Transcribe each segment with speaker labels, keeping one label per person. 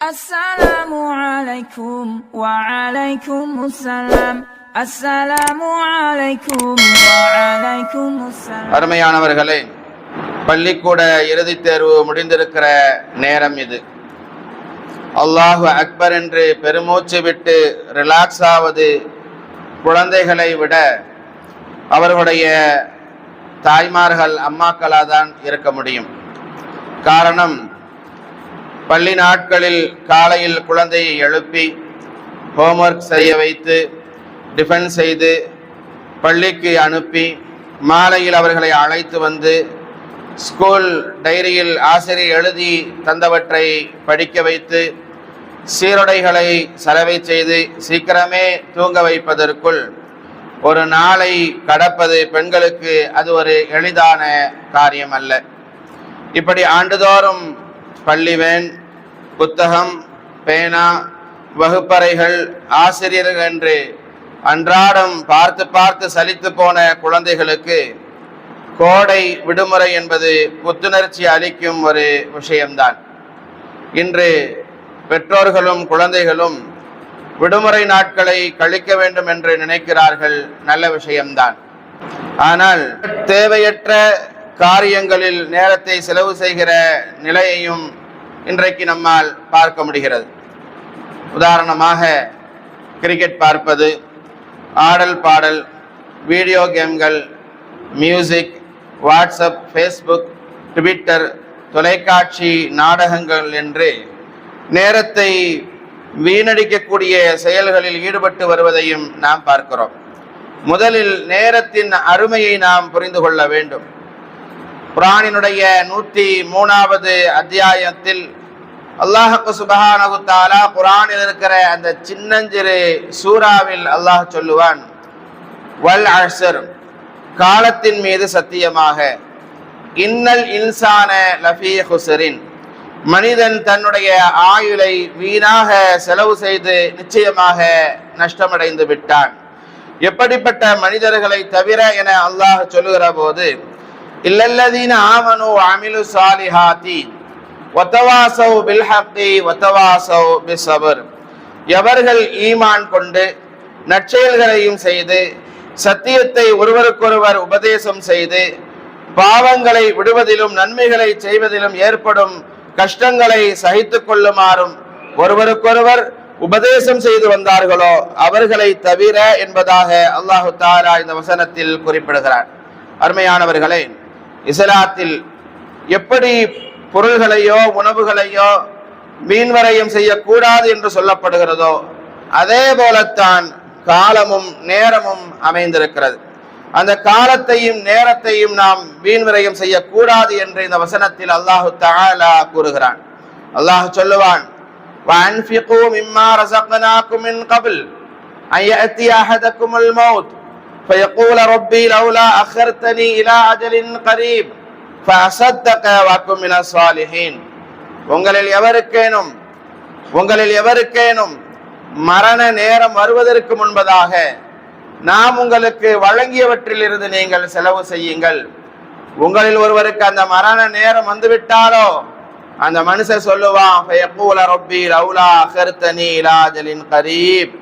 Speaker 1: السلام عليكم وعليكم السلام السلام عليكم وعليكم السلام
Speaker 2: அருமையானவர்களே பள்ளிக்கூட இறுதித் தேர்வு முடிந்திருக்கிற நேரம் இது அல்லாஹு அக்பர் என்று பெருமூச்சு விட்டு ரிலாக்ஸ் ஆவது குழந்தைகளை விட அவர்களுடைய தாய்மார்கள் அம்மாக்களாக தான் இருக்க முடியும் காரணம் பள்ளி நாட்களில் காலையில் குழந்தையை எழுப்பி ஹோம்ஒர்க் செய்ய வைத்து டிஃபன் செய்து பள்ளிக்கு அனுப்பி மாலையில் அவர்களை அழைத்து வந்து ஸ்கூல் டைரியில் ஆசிரியர் எழுதி தந்தவற்றை படிக்க வைத்து சீருடைகளை செலவை செய்து சீக்கிரமே தூங்க வைப்பதற்குள் ஒரு நாளை கடப்பது பெண்களுக்கு அது ஒரு எளிதான காரியம் அல்ல இப்படி ஆண்டுதோறும் பள்ளிவேன் புத்தகம் பேனா வகுப்பறைகள் ஆசிரியர்கள் என்று அன்றாடம் பார்த்து பார்த்து சலித்து போன குழந்தைகளுக்கு கோடை விடுமுறை என்பது புத்துணர்ச்சி அளிக்கும் ஒரு விஷயம்தான். இன்று பெற்றோர்களும் குழந்தைகளும் விடுமுறை நாட்களை கழிக்க வேண்டும் என்று நினைக்கிறார்கள் நல்ல விஷயம்தான். ஆனால் தேவையற்ற காரியங்களில் நேரத்தை செலவு செய்கிற நிலையையும் இன்றைக்கு நம்மால் பார்க்க முடிகிறது. உதாரணமாக கிரிக்கெட் பார்ப்பது ஆடல் பாடல் வீடியோ கேம்கள் மியூசிக் வாட்ஸ்அப் ஃபேஸ்புக் ட்விட்டர் தொலைக்காட்சி நாடகங்கள் என்று நேரத்தை வீணடிக்கக்கூடிய செயல்களில் ஈடுபட்டு வருவதையும் நாம் பார்க்கிறோம். முதலில் நேரத்தின் அருமையை நாம் புரிந்து கொள்ள வேண்டும். குரானினுடைய நூற்றி மூணாவது அத்தியாயத்தில் அல்லாஹு சுபஹானஹு குரானில் இருக்கிற அந்த சின்னஞ்சிறு சூறாவில் அல்லாஹ் சொல்லுவான் வல் அசர் காலத்தின் மீது சத்தியமாக. இன்னல் இன்சான லஃபீ ஹுசரின் மனிதன் தன்னுடைய ஆயுளை வீணாக செலவு செய்து நிச்சயமாக நஷ்டமடைந்து விட்டான். எப்படிப்பட்ட மனிதர்களை தவிர என அல்லாஹ் சொல்லுகிற போது இல்லல்லதீன ஆமனு அமிலு சாலிஹாத்தி. ஒத்தவாசௌ பில்ஹக்கி ஒத்தவாசௌ பிசபர் எவர்கள் ஈமான் கொண்டு நற்செயல்களையும் செய்து சத்தியத்தை ஒருவருக்கொருவர் உபதேசம் செய்து பாவங்களை விடுவதிலும் நன்மைகளை செய்வதிலும் ஏற்படும் கஷ்டங்களை சகித்து கொள்ளுமாறும் ஒருவருக்கொருவர் உபதேசம் செய்து வந்தார்களோ அவர்களை தவிர என்பதாக அல்லாஹு தாலா இந்த வசனத்தில் குறிப்பிடுகிறார் அருமையானவர்களே இஸ்லாத்தில் எப்படி பொருள்களையோ உணவுகளையோ மீன்வரையும் செய்யக்கூடாது என்று சொல்லப்படுகிறதோ அதே போலத்தான் காலமும் நேரமும் அமைந்திருக்கிறது அந்த காலத்தையும் நேரத்தையும் நாம் வீண்விரயம் செய்யக்கூடாது என்று இந்த வசனத்தில் அல்லாஹு தஆலா கூறுகிறான் அல்லாஹ் சொல்லுவான் وأنفقوا مما رزقناكم من قبل أن يأتي أحدكم الموت فيقول ربي لولا أخرتني إلى أجل قريب فأصدق وأكن من الصالحين உங்களில் எவருக்கேனும் உங்களில் எவருக்கேனும் மரண நேரம் வருவதற்கு முன்பதாக நாம் உங்களுக்கு வழங்கியவற்றிலிருந்து நீங்கள் செலவு செய்யுங்கள் உங்களில் ஒருவருக்கு அந்த மரண நேரம் வந்துவிட்டாலோ அந்த மனுஷன் சொல்லுவான் ஃபயக்கூல ரப்பி லௌலா அகர்த்தனி இலா அஜலின் கரீப்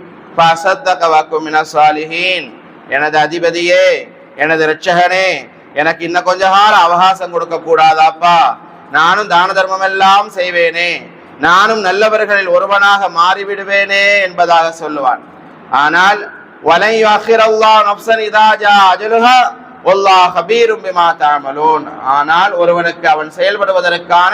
Speaker 2: எனது அதிபதியே எனது ரட்சகனே எனக்கு இன்னும் கொஞ்ச காலம் அவகாசம் கொடுக்க கூடாதாப்பா நானும் தான தர்மம் எல்லாம் செய்வேனே. நானும் நல்லவர்களில் ஒருவனாக மாறிவிடுவேனே என்பதாக சொல்லுவான். ஆனால் வலை ஆனால் ஒருவனுக்கு அவன் செயல்படுவதற்கான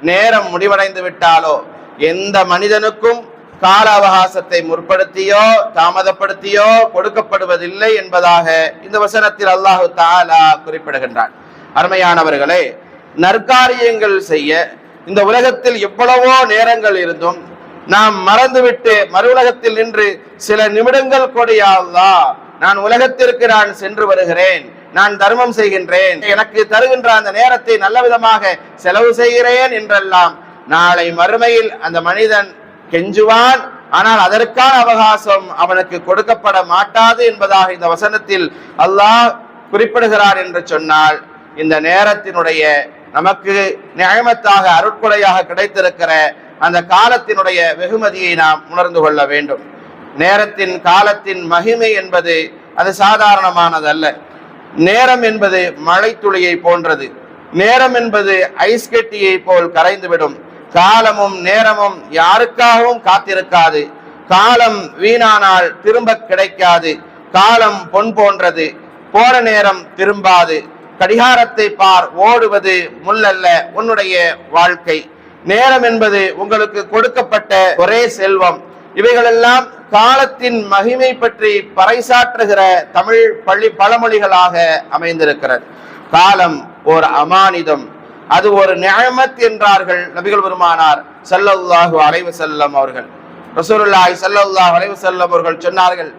Speaker 2: நேரம் முடிவடைந்து விட்டாலோ எந்த மனிதனுக்கும் கால அவகாசத்தை முற்படுத்தியோ தாமதப்படுத்தியோ கொடுக்கப்படுவதில்லை என்பதாக இந்த வசனத்தில் அல்லாஹு தாலா குறிப்பிடுகின்றான். அருமையானவர்களே நற்காரியங்கள் செய்ய இந்த உலகத்தில் எவ்வளவோ நேரங்கள் இருந்தும் நாம் மறந்துவிட்டு மறு உலகத்தில் நின்று சில நிமிடங்கள் கொடியா நான் உலகத்திற்கு நான் சென்று வருகிறேன் நான் தர்மம் செய்கின்றேன் எனக்கு தருகின்ற அந்த நேரத்தை நல்ல விதமாக செலவு செய்கிறேன் என்றெல்லாம் நாளை மறுமையில் அந்த மனிதன் கெஞ்சுவான். ஆனால் அதற்கான அவகாசம் அவனுக்கு கொடுக்கப்பட மாட்டாது என்பதாக இந்த வசனத்தில் அல்லாஹ் குறிப்பிடுகிறார் என்று சொன்னால் இந்த நேரத்தினுடைய நமக்கு நியமத்தாக அருட்கொடையாக கிடைத்திருக்கிற அந்த காலத்தினுடைய வெகுமதியை நாம் உணர்ந்து கொள்ள வேண்டும். நேரத்தின் காலத்தின் மகிமை என்பது அது சாதாரணமானதல்ல. நேரம் என்பது மழைத்துளியை போன்றது. நேரம் என்பது ஐஸ் கட்டியை போல் கரைந்துவிடும். காலமும் நேரமும் யாருக்காகவும் காத்திருக்காது. காலம் வீணானால் திரும்ப கிடைக்காது. காலம் பொன் போன்றது போன நேரம் திரும்பாது. கடிகாரத்தை பார் ஓடுவது முள்ளல்ல உன்னுடைய வாழ்க்கை. நேரம் என்பது உங்களுக்கு கொடுக்கப்பட்ட ஒரே செல்வம். இவைகளெல்லாம் காலத்தின் மகிமை பற்றி பறைசாற்றுகிற தமிழ் பள்ளி பழமொழிகளாக அமைந்திருக்கிறது. காலம் ஓர் அமானிதம். அது ஒரு நியமத் என்றார்கள் நபிகள் பெருமானார் ஸல்லல்லாஹு அலைவு செல்லம் அவர்கள். ரசூலுல்லாஹி ஸல்லல்லாஹு அலைவு செல்லம் அவர்கள் சொன்னார்கள்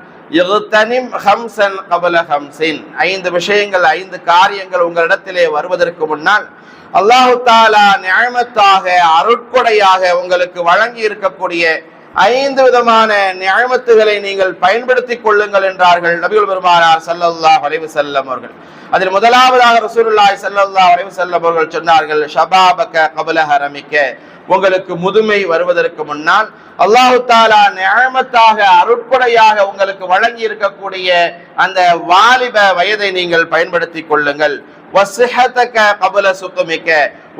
Speaker 2: ஐந்து விஷயங்கள் ஐந்து காரியங்கள் உங்களிடத்திலே வருவதற்கு முன்னால் அல்லாஹு தாலா நியமத்தாக அருட்கொடையாக உங்களுக்கு வழங்கி இருக்கக்கூடிய ஐந்து விதமான நியமத்துகளை நீங்கள் பயன்படுத்திக் கொள்ளுங்கள் என்றார்கள் நபிகள் பெருமானார் சல்லல்லா வரைவு செல்லம் அவர்கள். அதில் முதலாவதாக ரசூலுல்லாஹி சல்லல்லா வரைவு செல்லம் அவர்கள் சொன்னார்கள் ஷபாபக கபல ஹரமிக்க. உங்களுக்கு முதுமை வருவதற்கு முன்னால் அல்லாஹு தாலா நியமத்தாக அருட்படையாக உங்களுக்கு வழங்கி இருக்கக்கூடிய அந்த வாலிப வயதை நீங்கள் பயன்படுத்திக் கொள்ளுங்கள்.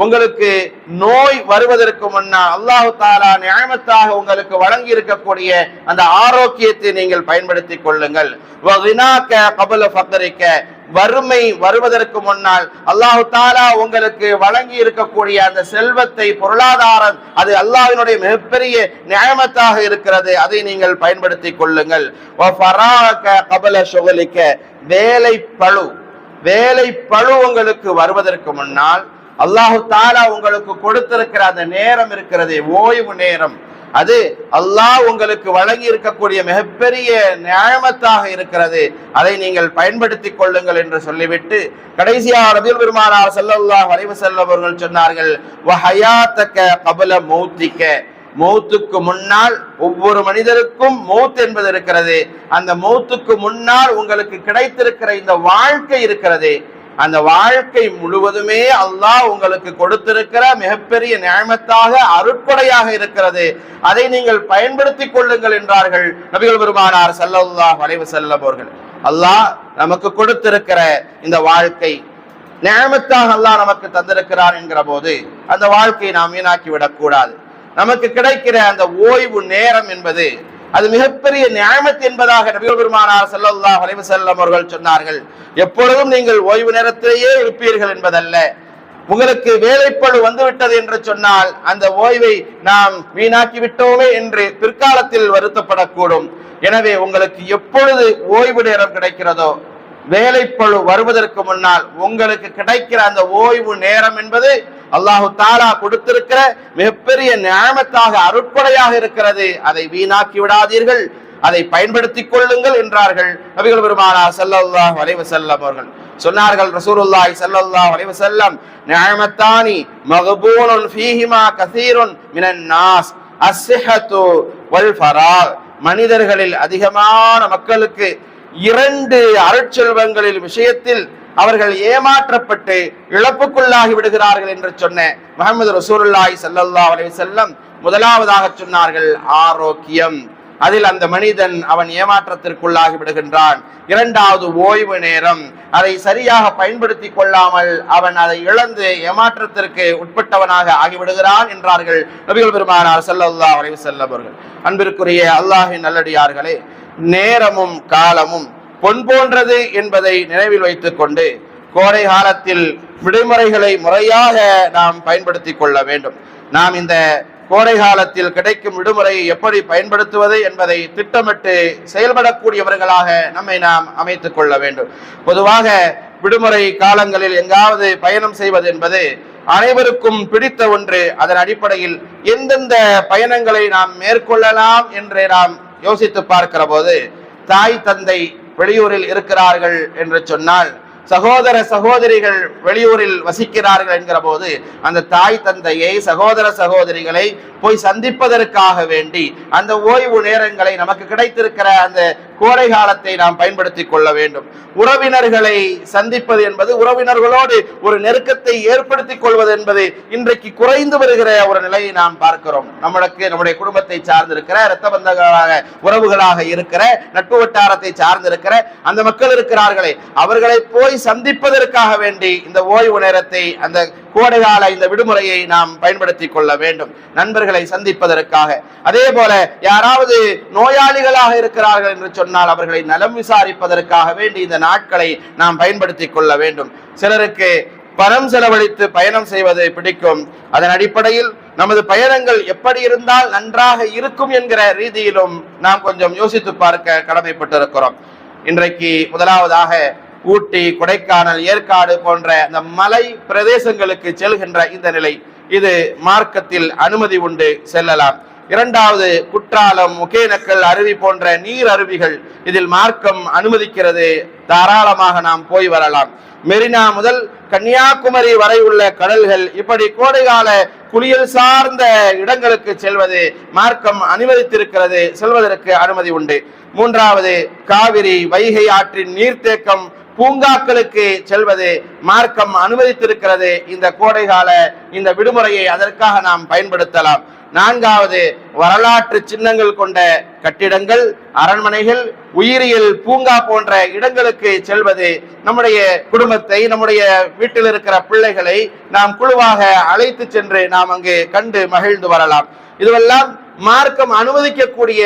Speaker 2: உங்களுக்கு நோய் வருவதற்கு முன்னால் அல்லாஹு தாலா நியமத்தாக உங்களுக்கு வழங்கி இருக்கக்கூடிய அந்த ஆரோக்கியத்தை நீங்கள் பயன்படுத்தி கொள்ளுங்கள். கபல பக்கரிக்க வறுமை வருவதற்கு முன்னால் அல்லாஹு தாலா உங்களுக்கு வழங்கி இருக்கக்கூடிய அந்த செல்வத்தை பொருளாதாரம் அது அல்லாஹினுடைய மிகப்பெரிய நியாயமத்தாக இருக்கிறது. அதை நீங்கள் பயன்படுத்தி கொள்ளுங்கள். கபல சுகலிக்க வேலை பழு வேலை பழு உங்களுக்கு வருவதற்கு முன்னால் அல்லாஹு தாலா உங்களுக்கு கொடுத்திருக்கிற அந்த நேரம் இருக்கிறது ஓய்வு நேரம். அது அல்லாஹ் உங்களுக்கு வழங்கி இருக்கக்கூடிய மிகப்பெரிய நியாயமத்தாக இருக்கிறது. அதை நீங்கள் பயன்படுத்திக் கொள்ளுங்கள் என்று சொல்லிவிட்டு கடைசியாக ரபில் பெருமானார் செல்லல்லா வரைவு செல்லவர்கள் சொன்னார்கள் கபல மௌத்திக்க மௌத்துக்கு முன்னால் ஒவ்வொரு மனிதருக்கும் மௌத் என்பது இருக்கிறது. அந்த மௌத்துக்கு முன்னால் உங்களுக்கு கிடைத்திருக்கிற இந்த வாழ்க்கை இருக்கிறது. அந்த வாழ்க்கை முழுவதுமே அல்லாஹ் உங்களுக்கு கொடுத்திருக்கிற மிகப்பெரிய நியமத்தாக அருட்கொடையாக இருக்கிறது. அதை நீங்கள் பயன்படுத்திக் கொள்ளுங்கள் என்றார்கள் நபிகள் பெருமானார் ஸல்லல்லாஹு வளைவு வஸல்லம் அவர்கள். அல்லாஹ் நமக்கு கொடுத்திருக்கிற இந்த வாழ்க்கை நியமத்தாக அல்லாஹ் நமக்கு தந்திருக்கிறார் என்கிற போது அந்த வாழ்க்கையை நாம் வீணாக்கி விடக்கூடாது. நமக்கு கிடைக்கிற அந்த ஓய்வு நேரம் என்பது அது மிகப்பெரிய நியாயமத் என்பதாக நபிகள் பெருமானார் செல்லல்லா அலைஹி செல்லம் அவர்கள் சொன்னார்கள். எப்பொழுதும் நீங்கள் ஓய்வு நேரத்திலேயே இருப்பீர்கள் என்பதல்ல. உங்களுக்கு வேலைப்பழு வந்துவிட்டது என்று சொன்னால் அந்த ஓய்வை நாம் வீணாக்கி விட்டோமே என்று பிற்காலத்தில் வருத்தப்படக்கூடும். எனவே உங்களுக்கு எப்பொழுது ஓய்வு நேரம் கிடைக்கிறதோ வேலைப்பழு வருவதற்கு முன்னால் உங்களுக்கு கிடைக்கிற அந்த ஓய்வு நேரம் என்பது அல்லாஹு தாலா கொடுத்திருக்கிற மிகப்பெரிய நியாமத்தாக அருட்படையாக இருக்கிறது. அதை வீணாக்கி விடாதீர்கள். அதை பயன்படுத்திக் கொள்ளுங்கள் என்றார்கள் நபிகள் பெருமானா ஸல்லல்லாஹு அலைஹி செல்லம் அவர்கள். சொன்னார்கள் ரசூலுல்லாஹி ஸல்லல்லாஹு அலைஹி செல்லம் நியாயமத்தானி மகபூனுன் ஃபீஹிமா கசீருன் மினன் நாஸ் அஸ்ஸிஹத்து வல் ஃபராக். மனிதர்களில் அதிகமான மக்களுக்கு இரண்டு அருட்செல்வங்களின் விஷயத்தில் அவர்கள் ஏமாற்றப்பட்டு இழப்புக்குள்ளாகி விடுகிறார்கள் என்று சொன்ன முகமது ரசூலுல்லாஹி ஸல்லல்லாஹு அலைஹி செல்லம் முதலாவதாக சொன்னார்கள் ஆரோக்கியம். அதில் அந்த மனிதன் அவன் ஏமாற்றத்திற்குள்ளாகி விடுகின்றான். இரண்டாவது ஓய்வு நேரம். அதை சரியாக பயன்படுத்தி கொள்ளாமல் அவன் அதை இழந்து ஏமாற்றத்திற்கு உட்பட்டவனாக ஆகிவிடுகிறான் என்றார்கள் நபிகள் பெருமானார் ஸல்லல்லாஹு அலைஹி செல்லவர்கள் அவர்கள். அன்பிற்குரிய அல்லாஹின் நல்லடியார்களே நேரமும் காலமும் பொன் போன்றது என்பதை நினைவில் வைத்துக் கொண்டு கோடை காலத்தில் விடுமுறைகளை முறையாக நாம் பயன்படுத்திக் கொள்ள வேண்டும். நாம் இந்த கோடை காலத்தில் கிடைக்கும் விடுமுறையை எப்படி பயன்படுத்துவது என்பதை திட்டமிட்டு செயல்படக்கூடியவர்களாக நம்மை நாம் அமைத்துக் கொள்ள வேண்டும். பொதுவாக விடுமுறை காலங்களில் எங்காவது பயணம் செய்வது என்பது அனைவருக்கும் பிடித்த ஒன்று. அதன் அடிப்படையில் எந்தெந்த பயணங்களை நாம் மேற்கொள்ளலாம் என்று நாம் யோசித்து பார்க்கிற போது தாய் தந்தை வெளியூரில் இருக்கிறார்கள் என்று சொன்னால் சகோதர சகோதரிகள் வெளியூரில் வசிக்கிறார்கள் என்கிற போது அந்த தாய் தந்தையை சகோதர சகோதரிகளை போய் சந்திப்பதற்காக வேண்டி அந்த ஓய்வு நேரங்களை நமக்கு கிடைத்திருக்கிற அந்த கோடை காலத்தை நாம் பயன்படுத்திக் கொள்ள வேண்டும். உறவினர்களை சந்திப்பது என்பது உறவினர்களோடு ஒரு நெருக்கத்தை ஏற்படுத்தி கொள்வது என்பது இன்றைக்கு குறைந்து வருகிற ஒரு நிலையை நாம் பார்க்கிறோம். நம்மளுக்கு நம்முடைய குடும்பத்தை சார்ந்திருக்கிற இரத்த பந்தங்களாக உறவுகளாக இருக்கிற நட்பு வட்டாரத்தை சார்ந்திருக்கிற அந்த மக்கள் இருக்கிறார்களே அவர்களை போய் சந்திப்பதற்காக வேண்டி இந்த ஓய்வு நேரத்தை அந்த கோடைகால இந்த விடுமுறையை நாம் பயன்படுத்தி கொள்ள வேண்டும். நண்பர்களை சந்திப்பதற்காக. அதே போல யாராவது நோயாளிகளாக இருக்கிறார்கள் என்று சொன்னால் அவர்களை நலம் விசாரிப்பதற்காக வேண்டி இந்த நாட்களை நாம் பயன்படுத்தி கொள்ள வேண்டும். சிலருக்கு பணம் செலவழித்து பயணம் செய்வது பிடிக்கும். அதன் அடிப்படையில் நமது பயணங்கள் எப்படி இருந்தால் நன்றாக இருக்கும் என்கிற ரீதியிலும் நாம் கொஞ்சம் யோசித்து பார்க்க கடமைப்பட்டிருக்கிறோம். இன்றைக்கு முதலாவதாக ஊட்டி கொடைக்கானல் ஏற்காடு போன்ற இந்த மலை பிரதேசங்களுக்கு செல்கின்ற இந்த நிலை. இது மார்க்கத்தில் அனுமதி உண்டு செல்லலாம். இரண்டாவது குற்றாலம் ஒகேனக்கல் அருவி போன்ற நீர் அருவிகள் இதில் மார்க்கம் அனுமதிக்கிறது. தாராளமாக நாம் போய் வரலாம். மெரினா முதல் கன்னியாகுமரி வரை உள்ள கடல்கள் இப்படி கோடைகால குளியல் சார்ந்த இடங்களுக்கு செல்வது மார்க்கம் அனுமதித்திருக்கிறது செல்வதற்கு அனுமதி உண்டு. மூன்றாவது காவிரி வைகை ஆற்றின் நீர்த்தேக்கம் பூங்காக்களுக்கு செல்வது மார்க்கம் அனுமதித்திருக்கிறது. இந்த கோடைகால இந்த விடுமுறையை அதற்காக நாம் பயன்படுத்தலாம். நான்காவது வரலாற்று சின்னங்கள் கொண்ட கட்டிடங்கள் அரண்மனைகள் உயிரியல் பூங்கா போன்ற இடங்களுக்கு செல்வது நம்முடைய குடும்பத்தை நம்முடைய வீட்டில் இருக்கிற பிள்ளைகளை நாம் குழுவாக அழைத்து சென்று நாம் அங்கு கண்டு மகிழ்ந்து வரலாம். இதுவெல்லாம் மார்க்கம் அனுமதிக்கக்கூடிய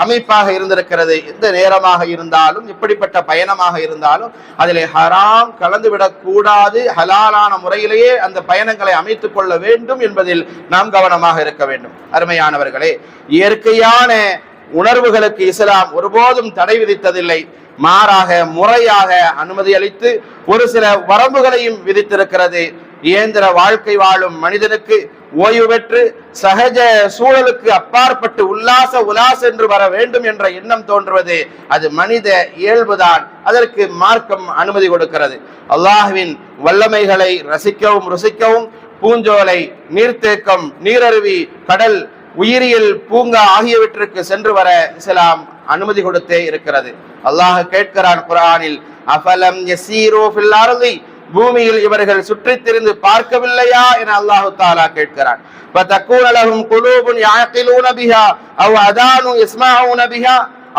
Speaker 2: அமைப்பாக இருந்திருக்கிறது. எந்த நேரமாக இருந்தாலும் இப்படிப்பட்ட பயணமாக இருந்தாலும் அதில் ஹராம் கலந்துவிடக்கூடாது. ஹலாலான முறையிலேயே அந்த பயணங்களை அமைத்துக் கொள்ள வேண்டும் என்பதில் நாம் கவனமாக இருக்க வேண்டும். அருமையானவர்களே இயற்கையான உணர்வுகளுக்கு இஸ்லாம் ஒருபோதும் தடை விதித்ததில்லை. மாறாக முறையாக அனுமதி அளித்து ஒரு சில வரம்புகளையும் விதித்திருக்கிறது. இயந்திர வாழ்க்கை வாழும் மனிதனுக்கு ஓய்வு பெற்று சகஜ சூழலுக்கு அப்பாற்பட்டு உல்லாச உலாஸ் என்று வர வேண்டும் என்ற எண்ணம் தோன்றுவது அது மனித இயல்புதான். அதற்கு மார்க்கம் அனுமதி கொடுக்கிறது. அல்லாஹ்வின் வல்லமைகளை ரசிக்கவும் ருசிக்கவும் பூஞ்சோலை நீர்த்தேக்கம் நீரருவி கடல் உயிரியல் பூங்கா ஆகியவற்றிற்கு சென்று வர இஸ்லாம் அனுமதி கொடுத்தே இருக்கிறது. அல்லாஹ் கேட்கிறான் குரானில் அஃபலம் எஸ் ஃபில் அர்தி? பூமியில் இவர்கள் சுற்றித் திரிந்து பார்க்கவில்லையா என அல்லாஹு தாலா கேட்கிறான்.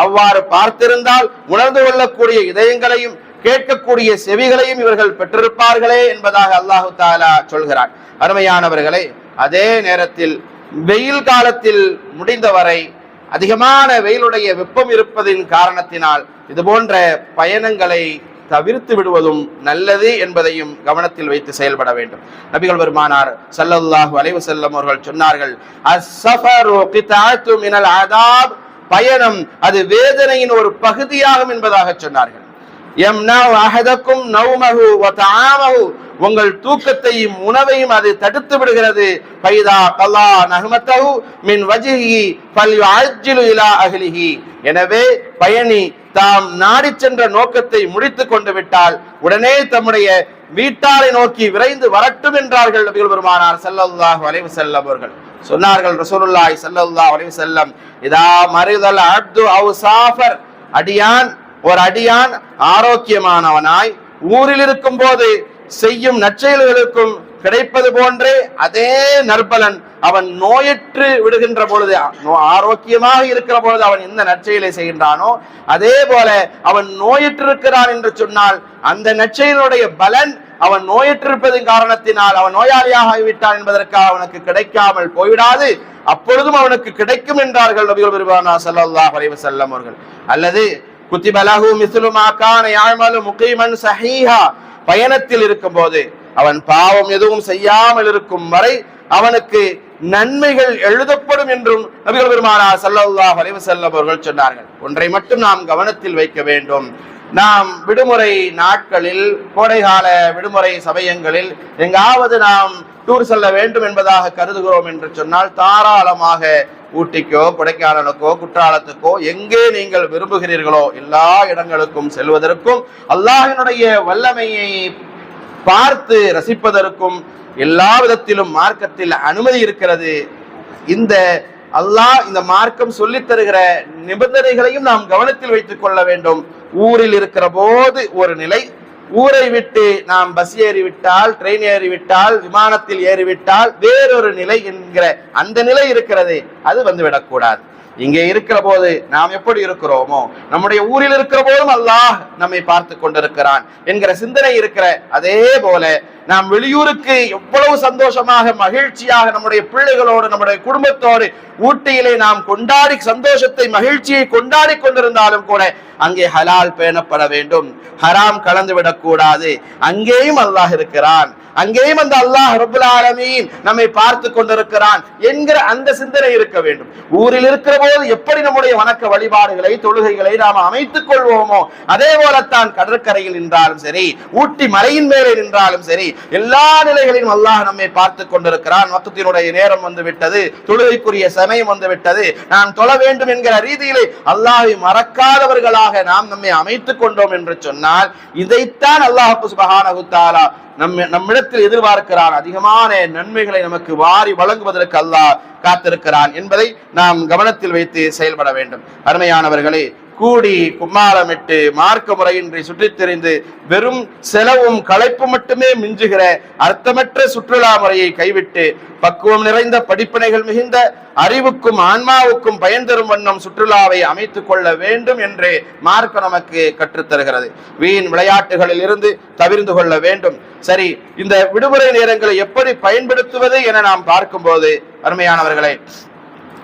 Speaker 2: அவ்வாறு பார்த்திருந்தால் உணர்ந்து கொள்ளக்கூடிய இதயங்களையும் கேட்கக்கூடிய செவிகளையும் இவர்கள் பெற்றிருப்பார்களே என்பதாக அல்லாஹு தாலா சொல்கிறான். அருமையானவர்களே அதே நேரத்தில் வெயில் காலத்தில் முடிந்தவரை அதிகமான வெயிலுடைய வெப்பம் இருப்பதின் காரணத்தினால் இது போன்ற பயணங்களை தவிர்த்து விடுவதும் நல்லது என்பதையும் கவனத்தில் வைத்து செயல்பட வேண்டும். நபிகள் பெருமானார் சல்லல்லாஹு அலைவு செல்லம் அவர்கள் சொன்னார்கள் பயணம் அது வேதனையின் ஒரு பகுதியாகும் என்பதாக சொன்னார்கள். உங்கள் தூக்கத்தையும் உணவையும் அது தடுத்து விடுகிறது. பைதா கல்லா நஹ்மத்தஹு மின் வஜிஹி ஃபல்யுஅஜ்ஜிலு இலா எனவே பயணி தாம் நாடி சென்ற நோக்கத்தை முடித்து கொண்டு விட்டால் உடனே தம்முடைய வீட்டாரை நோக்கி விரைந்து வரட்டும் என்றார்கள் நபிகள் பெருமானார் செல்லல்லாஹ் அலைஹி செல்லம் அவர்கள். சொன்னார்கள் ரசூலுல்லாய் செல்லல்லா அலைஹி செல்லம் இதா மரிதல் அப்து அவு சாஃபர் அடியான் ஒரு அடியான் ஆரோக்கியமானவனாய் ஊரில் இருக்கும் போது செய்யும் நற்செயல்களுக்கும் கிடைப்பது போன்றே அதே நற்பலன் அவன் நோயற்று விடுகின்ற பொழுது ஆரோக்கியமாக இருக்கிற பொழுது அவன் எந்த நற்செயலை செய்கின்றானோ? அதே போல அவன் நோயற்றிருக்கிறான் என்று சொன்னால் அந்த நற்செயலுடைய பலன் அவன் நோயற்றிருப்பதின் காரணத்தினால் அவன் நோயாளியாக ஆகிவிட்டான் என்பதற்காக அவனுக்கு கிடைக்காமல் போய்விடாது. அப்பொழுதும் அவனுக்கு கிடைக்கும் என்றார்கள் நபிகள் பெருமானா ஸல்லல்லாஹு அலைஹி செல்லம் அவர்கள். அல்லது குத்திபலகு மிசுலுமாக்கான யாழ்மலு கான சஹீஹா. பயணத்தில் இருக்கும் போது அவன் பாவம் எதுவும் செய்யாமல் இருக்கும் வரை அவனுக்கு நன்மைகள் எழுதப்படும் என்றும் நபிகள் பெருமானா ஸல்லல்லாஹு அலைஹி வஸல்லம் அவர்கள் சொன்னார்கள். ஒன்றை மட்டும் நாம் கவனத்தில் வைக்க வேண்டும். நாம் விடுமுறை நாட்களில் கோடைகால விடுமுறை சமயங்களில் எங்காவது நாம் டூர் செல்ல வேண்டும் என்பதாக கருதுகிறோம் என்று சொன்னால் தாராளமாக ஊட்டிக்கோ கொடைக்கானலுக்கோ குற்றாலத்துக்கோ எங்கே நீங்கள் விரும்புகிறீர்களோ எல்லா இடங்களுக்கும் செல்வதற்கும் அல்லாஹினுடைய வல்லமையை பார்த்து ரசிப்பதற்கும் எல்லா விதத்திலும் மார்க்கத்தில் அனுமதி இருக்கிறது. இந்த அல்லாஹ் இந்த மார்க்கம் சொல்லித் தருகிற நிபந்தனைகளையும் நாம் கவனத்தில் வைத்துக் கொள்ள வேண்டும். ஊரில் இருக்கிற போது ஒரு நிலை ஊரை விட்டு நாம் பஸ் ஏறிவிட்டால் ட்ரெயின் ஏறிவிட்டால் விமானத்தில் ஏறிவிட்டால் வேறொரு நிலை என்கிற அந்த நிலை இருக்கிறது அது வந்துவிடக்கூடாது இங்கே இருக்கிற போது நாம் எப்படி இருக்கிறோமோ நம்முடைய ஊரில் இருக்கிற போதும் அல்லாஹ் நம்மை பார்த்து கொண்டிருக்கிறான் என்கிற சிந்தனை இருக்கிற அதே போல நாம் வெளியூருக்கு எவ்வளவு சந்தோஷமாக மகிழ்ச்சியாக நம்முடைய பிள்ளைகளோடு நம்முடைய குடும்பத்தோடு ஊட்டியிலே நாம் கொண்டாடி சந்தோஷத்தை மகிழ்ச்சியை கொண்டாடி கொண்டிருந்தாலும் கூட அங்கே ஹலால் பேணப்பட வேண்டும். ஹராம் கலந்து விடக்கூடாது. அங்கேயும் அல்லாஹ் இருக்கிறான். அங்கேயும் அந்த அல்லாஹ் ரபுல் ஆலமீன் நம்மை பார்த்து கொண்டிருக்கிறான் என்கிற அந்த சிந்தனை இருக்க வேண்டும். ஊரில் இருக்கிற போது எப்படி நம்முடைய வணக்க வழிபாடுகளை தொழுகைகளை நாம் அமைத்துக் கொள்வோமோ அதே போலத்தான் கடற்கரையில் நின்றாலும் சரி ஊட்டி மலையின் மேலே நின்றாலும் சரி எல்லா நிலைகளிலும் அல்லாஹ் நம்மை பார்த்து கொண்டிருக்கிறான். மொத்தத்தினுடைய நேரம் வந்து விட்டது தொழுகைக்குரிய சமயம் வந்து விட்டது. நான் தொழ வேண்டும் என்கிற ரீதியிலே அல்லாஹை மறக்காதவர்களாக நாம் நம்மை அமைத்துக் கொண்டோம் என்று சொன்னால் இதைத்தான் அல்லாஹ் சுபஹானஹு நம்ம நம்மிடத்தில் எதிர்பார்க்கிறான் அதிகமான நன்மைகளை நமக்கு வாரி வழங்குவதற்கு அல்லாஹ் காத்திருக்கிறான் என்பதை நாம் கவனத்தில் வைத்து செயல்பட வேண்டும். அருமையானவர்களே கூடி கும்மாளமிட்டு மார்க்க முறையின்றி சுற்றித் திரிந்து வெறும் செலவும் களைப்பு மட்டுமே மிஞ்சுகிற அர்த்தமற்ற சுற்றுலா முறையை கைவிட்டு பக்குவம் நிறைந்த படிப்பினைகள் மிகுந்த அறிவுக்கும் ஆன்மாவுக்கும் பயன் தரும் வண்ணம் சுற்றுலாவை அமைத்துக் கொள்ள வேண்டும் என்று மார்க்க நமக்கு கற்றுத்தருகிறது. வீண் விளையாட்டுகளில் இருந்து தவிர்ந்து கொள்ள வேண்டும். சரி இந்த விடுமுறை நேரங்களை எப்படி பயன்படுத்துவது என நாம் பார்க்கும்போது அருமையானவர்களே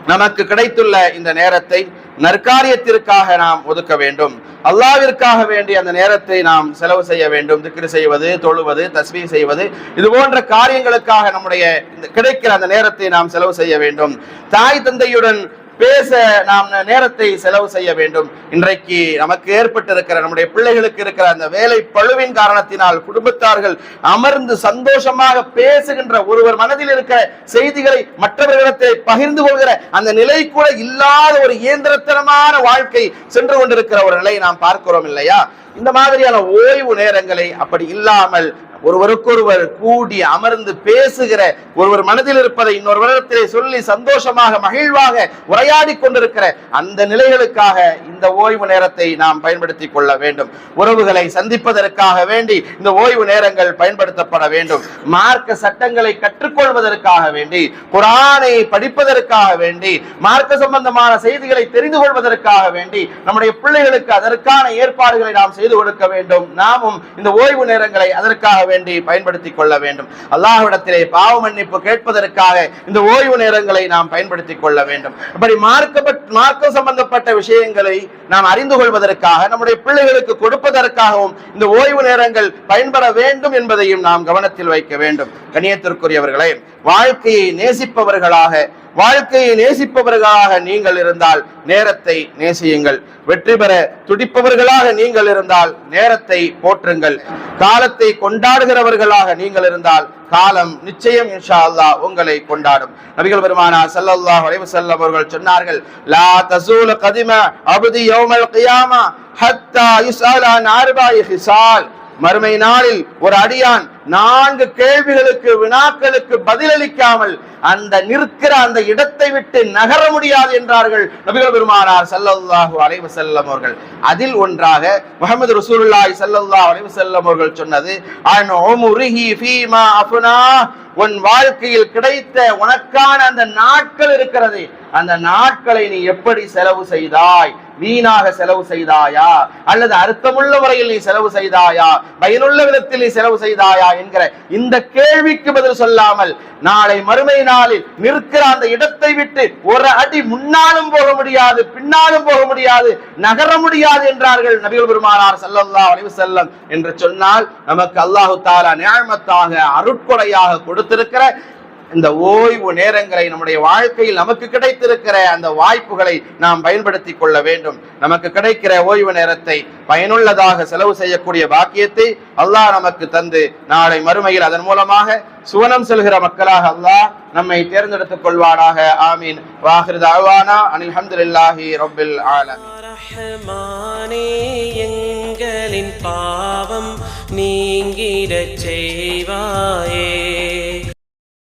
Speaker 2: நமக்கு கிடைத்துள்ள இந்த நேரத்தை நற்காரியத்திற்காக நாம் ஒதுக்க வேண்டும். அல்லாவிற்காக வேண்டி அந்த நேரத்தை நாம் செலவு செய்ய வேண்டும். திக்ரு செய்வது தொழுவது தஸ்மீ செய்வது இது போன்ற காரியங்களுக்காக நம்முடைய இந்த கிடைக்கிற அந்த நேரத்தை நாம் செலவு செய்ய வேண்டும். தாய் தந்தையுடன் பேச நாம் நேரத்தை செலவு செய்ய வேண்டும். இன்றைக்கு நமக்கு ஏற்பட்டிருக்கிற நம்முடைய பிள்ளைகளுக்கு இருக்கிற அந்த வேலை பழுவின் காரணத்தினால் குடும்பத்தார்கள் அமர்ந்து சந்தோஷமாக பேசுகின்ற ஒருவர் மனதில் இருக்கிற செய்திகளை மற்றவர்களிடத்தை பகிர்ந்து கொள்கிற அந்த நிலை கூட இல்லாத ஒரு இயந்திரத்தனமான வாழ்க்கை சென்று கொண்டிருக்கிற ஒரு நிலையை நாம் பார்க்கிறோம் இல்லையா? இந்த மாதிரியான ஓய்வு நேரங்களை அப்படி இல்லாமல் ஒருவருக்கொருவர் கூடி அமர்ந்து பேசுகிற ஒருவர் மனதில் இருப்பதை இன்னொருவரிடத்திலே சொல்லி சந்தோஷமாக மகிழ்வாக உரையாடி கொண்டிருக்கிற அந்த நிலைகளுக்காக இந்த ஓய்வு நேரத்தை நாம் பயன்படுத்தி கொள்ள வேண்டும். உறவுகளை சந்திப்பதற்காக வேண்டி இந்த ஓய்வு நேரங்கள் பயன்படுத்தப்பட வேண்டும். மார்க்க சட்டங்களை கற்றுக்கொள்வதற்காக வேண்டி குரானை படிப்பதற்காக வேண்டி மார்க்க சம்பந்தமான செய்திகளை தெரிந்து கொள்வதற்காக வேண்டி நம்முடைய பிள்ளைகளுக்கு அதற்கான ஏற்பாடுகளை நாம் செய்து கொடுக்க வேண்டும். நாமும் இந்த ஓய்வு நேரங்களை அதற்காக வேண்டி பயன்படுத்திக் கொள்ள வேண்டும். அல்லாஹ்விடத்திலே பாவ மன்னிப்பு கேட்பதற்காக இந்த ஓய்வு நேரங்களை நாம் பயன்படுத்திக் கொள்ள வேண்டும். அப்படி மார்க்கப்பட்ட மார்க்க சம்பந்தப்பட்ட விஷயங்களை நாம் அறிந்து கொள்வதற்காக நம்முடைய பிள்ளைகளுக்கு கொடுப்பதற்காகவும் இந்த ஓய்வு நேரங்கள் பயன்பட வேண்டும் என்பதையும் நாம் கவனத்தில் வைக்க வேண்டும். கணியத்திற்குரியவர்களே வாழ்க்கையை நேசிப்பவர்களாக வாழ்க்கையை நேசிப்பவர்களாக நீங்கள் இருந்தால் நேரத்தை நேசியுங்கள். வெற்றி பெற துடிப்பவர்களாக நீங்கள் இருந்தால் நேரத்தை போற்றுங்கள். காலத்தை கொண்டாடுகிறவர்களாக நீங்கள் இருந்தால் காலம் நிச்சயம் இன்ஷா அல்லாஹ் உங்களை கொண்டாடும். நபிகள் பெருமானா சல்லல்லாஹ் அலைஹி வஸல்லம் அவர்கள் சொன்னார்கள் லா தசூல கதிம அபுதி யௌமல் கியாமா ஹத்தா யுஸ்அல நார்பாய் ஹிசால். மறுமை நாளில் ஒரு அடியான் நான்கு கேள்விகளுக்கு வினாக்களுக்கு பதிலளிக்காமல் அந்த நிற்கிற அந்த இடத்தை விட்டு நகர முடியாது என்றார்கள் நபிகள் பெருமானார் ஸல்லல்லாஹு அலைவு செல்லம் அவர்கள். அதில் ஒன்றாக முகமது ரசூலுல்லாஹி ஸல்லல்லாஹு அலைவு செல்லம் அவர்கள் சொன்னது ஃபீமா உன் வாழ்க்கையில் கிடைத்த உனக்கான அந்த நாட்கள் இருக்கிறது. அந்த நாட்களை நீ எப்படி செலவு செய்தாய்? வீணாக செலவு செய்தாயா? அல்லது அர்த்தமுள்ள முறையில் நீ செலவு செய்தாயா? பயனுள்ள விதத்தில் நீ செலவு செய்தாயா என்கிற இந்த கேள்விக்கு பதில் சொல்லாமல் நாளை மறுமை நாளில் நிற்கிற அந்த இடத்தை விட்டு ஒரு அடி முன்னாலும் போக முடியாது பின்னாலும் போக முடியாது நகர முடியாது என்றார்கள் நபிகள் பெருமானார் ஸல்லல்லாஹு அலைஹி செல்லம் என்று சொன்னால் நமக்கு அல்லாஹு தாலா நியாயமத்தாக அருட்கொடையாக கொடுத்திருக்கிற இந்த ஓய்வு நேரங்களை நம்முடைய வாழ்க்கையில் நமக்கு கிடைத்திருக்கிற அந்த வாய்ப்புகளை நாம் பயன்படுத்தி கொள்ள வேண்டும். நமக்கு கிடைக்கிற ஓய்வு நேரத்தை பயனுள்ளதாக செலவு செய்யக்கூடிய பாக்கியத்தை அல்லாஹ் நமக்கு தந்து நாளை மறுமையில் அதன் மூலமாக சுவனம் செல்கிற மக்களாக அல்லாஹ் நம்மை தேர்ந்தெடுத்துக் கொள்வானாக. ஆமீன். வாஹிர் தாவானா. அனில் ஹம்துலில்லாஹி ரப்பில் ஆலமீன்.
Speaker 3: ரஹ்மானே எங்களின் பாவம் நீங்கிடச் செய்வாயே.